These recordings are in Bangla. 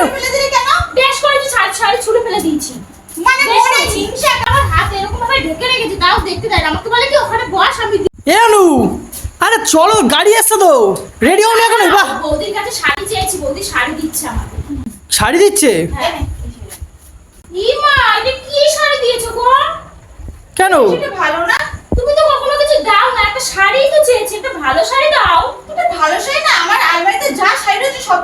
কেন ফেলে দিলি কেন? বেশ করেছি শাড়ি শাড়ি ছুড়ে ফেলে দিয়েছি। মানে বেশ মনে করেছি। আমার হাত এরকম ভাবে ঢেকে রেখেছি তাও দেখতে দেয় না। আমাকে বলে কি ওখানে বস আমি এ অনু আরে চলো গাড়ি আসছে তো। রেডি হও না এখন? বাহ। বৌদির কাছে শাড়ি চেয়েছি বৌদি শাড়ি দিচ্ছে আমাকে। শাড়ি দিচ্ছে? হ্যাঁ। ই মা এটা কি শাড়ি দিয়েছ গো? কেন? এটা ভালো না। তুমি তো কখনো কিছু দাও না একটা শাড়ি তো চেয়েছি একটা ভালো শাড়ি দাও এটা ভালো শাড়ি না আমার আলমারিতে যা শাড়ি রয়েছে সব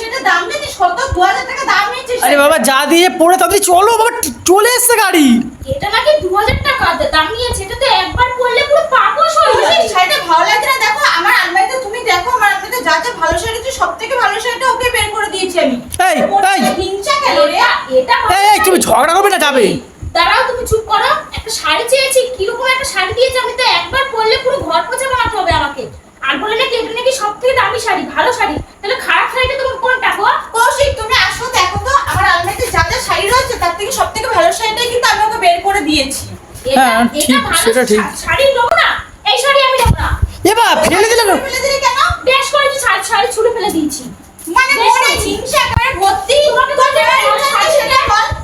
সেটা দাম নিয়েছিস কত? দু হাজার টাকা দাম নিয়েছিস আরে বাবা যা দিয়ে পড়ে তাড়াতাড়ি চলো বাবা চলে এসছে গাড়ি। এটা নাকি দু হাজার টাকা দাম নিয়েছে এটা তো একবার পরলে পুরো পাপোশ হয়ে যাবে। শাড়িটা ভালো লাগছে না দেখো আমার আলমারিতে তুমি দেখো আমার আলমারিতে যা যা ভালো শাড়ি আছে সব থেকে ভালো শাড়িটা ওকে বের করে দিয়েছি আমি। এই, এই। হিংসা কেন রে? এটা এই তুমি ঝগড়া করবে না যাবে। দাঁড়াও তুমি চুপ করো। একটা শাড়ি চেয়েছি কীরকম একটা শাড়ি দিয়েছে আমি তো একবার পরলে পুরো ঘর পোছা বানাতে হবে আমাকে। আর বলে নাকি এটা নাকি সব থেকে দামি শাড়ি ভালো শাড়ি। দিয়েছি। হ্যাঁ, ঠিক, সেটা ঠিক। শাড়ি নেব না। এই শাড়ি আমি নেব না। এ বাবা ফেলে দিলে কেন? ফেলে দিলি কেন? বেশ করেছি শাড়ি শাড়ি ছুড়ে ফেলে দিয়েছি। মানে মনে। একেবারে ভর্তি।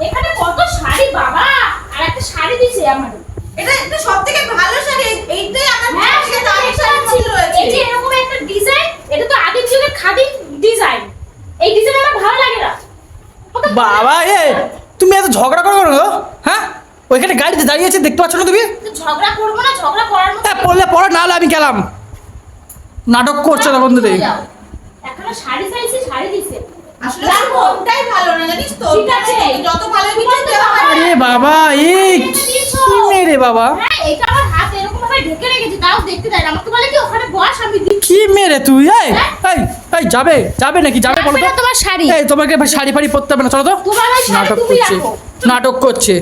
এখানে কত শাড়ি বাবা? আর একটা শাড়ি দিয়েছে আমার। এটা এটা সব ভালো শাড়ি। এইটাই আমার হ্যাঁ সবথেকে সেটা এই যে এরকম একটা ডিজাইন এটা তো আগের যুগের খাদি ডিজাইন এই ডিজাইন আমার ভালো লাগে না। বাবা এ তুমি এত ঝগড়া করো কেন ওইখানে গাড়িতে দাঁড়িয়ে আছে দেখতে পাচ্ছ না তুমি? তো ঝগড়া করব না ঝগড়া করার হ্যাঁ পড়লে পড়ো নাহলে আমি গেলাম। নাটক করছ তখন থেকে এখনও শাড়ি চাইছি শাড়ি দিছে। আসলে তোর মনটাই ভালো না আরে বাবা এই কি মেরে বাবা। হ্যাঁ এটা আমার হাত এরকম ভাবে ঢেকে রেখেছি তাও দেখতে দেয় না। আমাকে বলে কি ওখানে বস আমি দিচ্ছি। কি মেরে তুই এই এই এই যাবে যাবে নাকি যাবে বলো তো? তোমার শাড়ি। এই তোমাকে শাড়ি ফাড়ি পরতে হবে না চলো তো। নাটক করছে নাটক করছে।